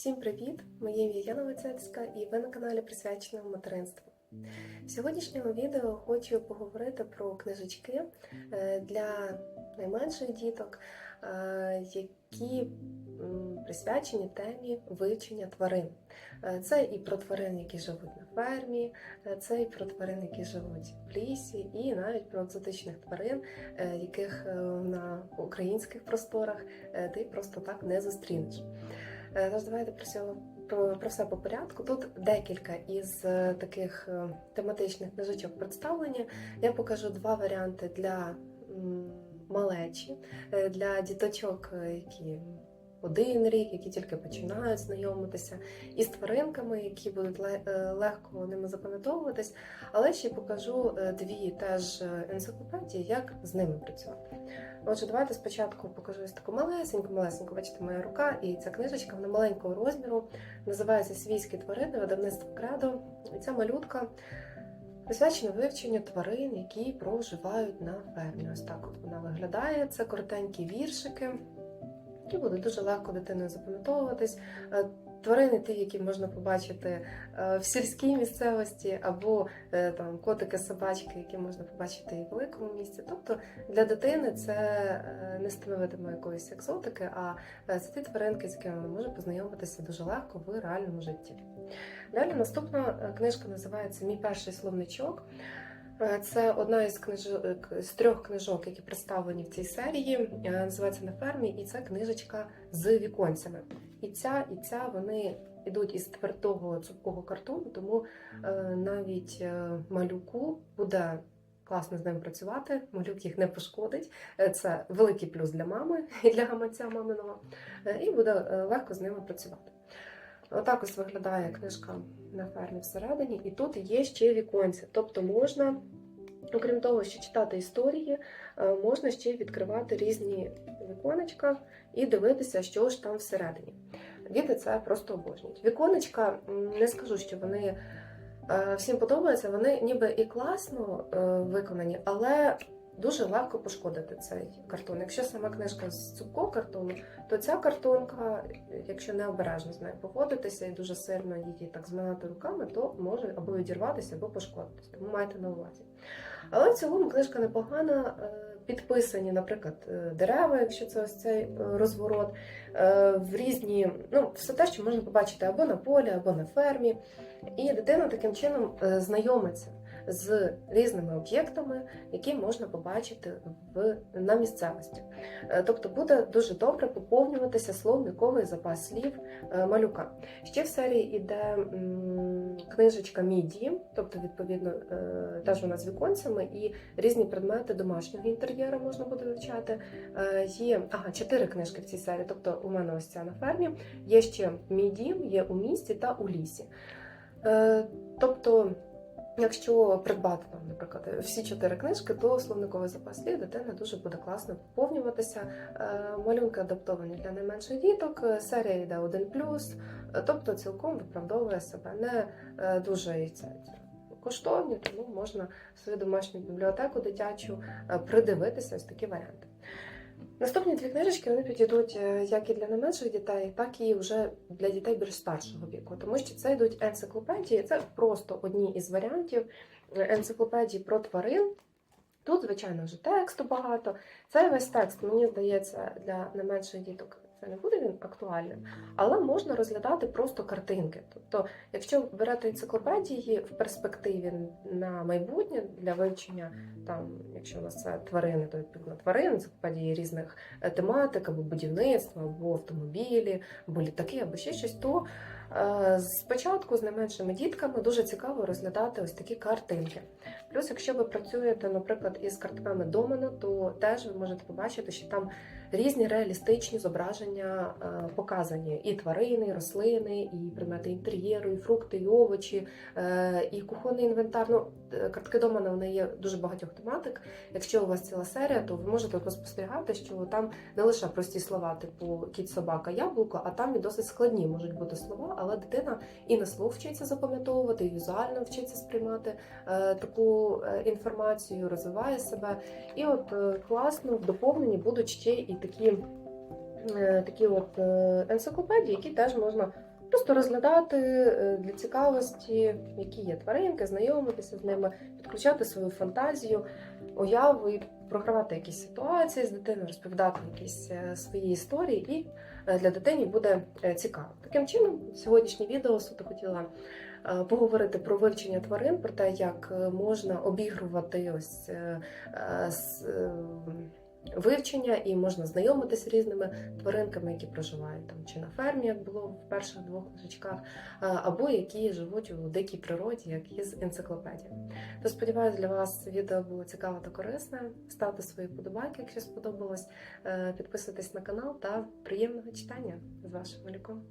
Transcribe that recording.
Всім привіт! Моє ім'я Яна Вицецька і ви на каналі присвяченому материнству. В сьогоднішньому відео хочу поговорити про книжечки е, для найменших діток, е, які присвячені темі вивчення тварин. Е, Це і про тварин, які живуть на фермі, це і про тварин, які живуть в лісі, і навіть про екзотичних тварин, яких на українських просторах ти просто так не зустрінеш. Е, Тож давайте про, цього, про, все по порядку. Тут декілька із е, таких е, тематичних книжечок представлені. Я покажу два варіанти для малечі, для діточок, які один рік, які тільки починають знайомитися, і з тваринками, які будуть е, легко ними запам'ятовуватись, але ще покажу е, дві теж е, енциклопедії, як з ними працювати. Отже, давайте спочатку покажу ось таку малесеньку, малесеньку, бачите, моя рука, і ця книжечка вона маленького розміру, називається Свійські тварини, видавництво Кредо. І ця малютка присвячена вивченню тварин, які проживають на фермі. Ось так от вона виглядає. Це коротенькі віршики, які будуть дуже легко дитиною запам'ятовуватись. Е, Тварини, ті, які можна побачити е, в сільській місцевості, або е, там котики, собачки, які можна побачити і в великому місці. Тобто для дитини це не становитиме якоїсь екзотики, а це ті тваринки, з якими вона може познайомитися дуже легко в реальному житті. Далі наступна книжка називається Мій перший словничок. Е, Це одна із книжок з трьох книжок, які представлені в цій серії. Е, Називається на фермі, і це книжечка з віконцями. І ця, і ця вони йдуть із твердого цупкого картону, тому е, навіть малюку буде класно з ним працювати. Малюк їх не пошкодить. Це великий плюс для мами і для гаманця маминого, і буде легко з ними працювати. Отак ось виглядає книжка на фермі всередині, і тут є ще віконці. Тобто можна, окрім того, що читати історії, е, можна ще відкривати різні віконечка і дивитися, що ж там всередині. Діти це просто обожнюють. Віконечка, не скажу, що вони е, всім подобаються, вони ніби і класно е, виконані, але дуже легко пошкодити цей картон. Якщо сама книжка з цупкого картону, то ця картонка, якщо не обережно з нею поводитися і дуже сильно її так зминати руками, то може або відірватися, або пошкодитись. Тому майте на увазі. Але в цілому книжка непогана. е, Підписані, наприклад, е, дерева, якщо це ось цей е, розворот, в різні, ну, все те, що можна побачити або на полі, або на фермі. І дитина таким чином знайомиться з різними об'єктами, які можна побачити в, на місцевості. Е, Тобто буде дуже добре поповнюватися словниковий запас слів е, малюка. Ще в серії йде книжечка Мій тобто, відповідно, е, теж вона з віконцями, і різні предмети домашнього інтер'єру можна буде вивчати. Є ага, чотири книжки в цій серії, тобто у мене ось ця на фермі. Є ще Мій дім, є у місті та у лісі. Тобто, якщо придбати там, наприклад, всі чотири книжки, то словниковий запас слів дитини дуже буде класно поповнюватися. Е, Малюнки адаптовані для найменших діток, е, серія йде 1+, е, тобто цілком виправдовує себе. Не дуже і це коштовні, тому можна в свою домашню бібліотеку дитячу придивитися ось такі варіанти. Наступні дві книжечки вони підійдуть е, як і для найменших дітей, так і вже для дітей більш старшого віку, тому що це йдуть енциклопедії, це просто одні із варіантів е, енциклопедії про тварин. Тут, звичайно, вже тексту багато. Цей весь текст, мені здається, для найменших діток це не буде він актуальним, але можна розглядати просто картинки. Тобто, якщо берете енциклопедії в перспективі на майбутнє для вивчення, там, якщо у вас це тварини, то відповідно тварин, енциклопедії різних е, тематик, або будівництва, або автомобілі, або літаки, або ще щось, то е, спочатку з найменшими дітками дуже цікаво розглядати ось такі картинки. Плюс, якщо ви працюєте, наприклад, із картками Домена, то теж ви можете побачити, що там різні реалістичні зображення е, показані: і тварини, і рослини, і предмети інтер'єру, і фрукти, і овочі, е, і кухонний інвентар. Ну, е, картки Домена вони є дуже багатьох тематик. Якщо у вас ціла серія, то ви можете спостерігати, що там не лише прості слова, типу кіт, собака, яблуко, а там і досить складні можуть бути слова, але дитина і на слух вчиться запам'ятовувати, і візуально вчиться сприймати таку інформацію, розвиває себе. І от класно в доповненні будуть ще і такі, е, такі от е, енциклопедії, які теж можна просто розглядати е, для цікавості, які є тваринки, знайомитися з ними, підключати свою фантазію, уяву і програвати якісь ситуації з дитиною, розповідати якісь свої історії, і для дитині буде цікаво. Таким чином, сьогоднішнє відео суто хотіла поговорити про вивчення тварин, про те, як можна обігрувати ось вивчення і можна знайомитися з різними тваринками, які проживають там чи на фермі, як було в перших двох книжечках, або які живуть у дикій природі, як із енциклопедії. То сподіваюся, для вас відео було цікаве та корисне. Ставте свої подобайки, якщо сподобалось. Е, Підписуйтесь на канал та приємного читання з вашим малюком.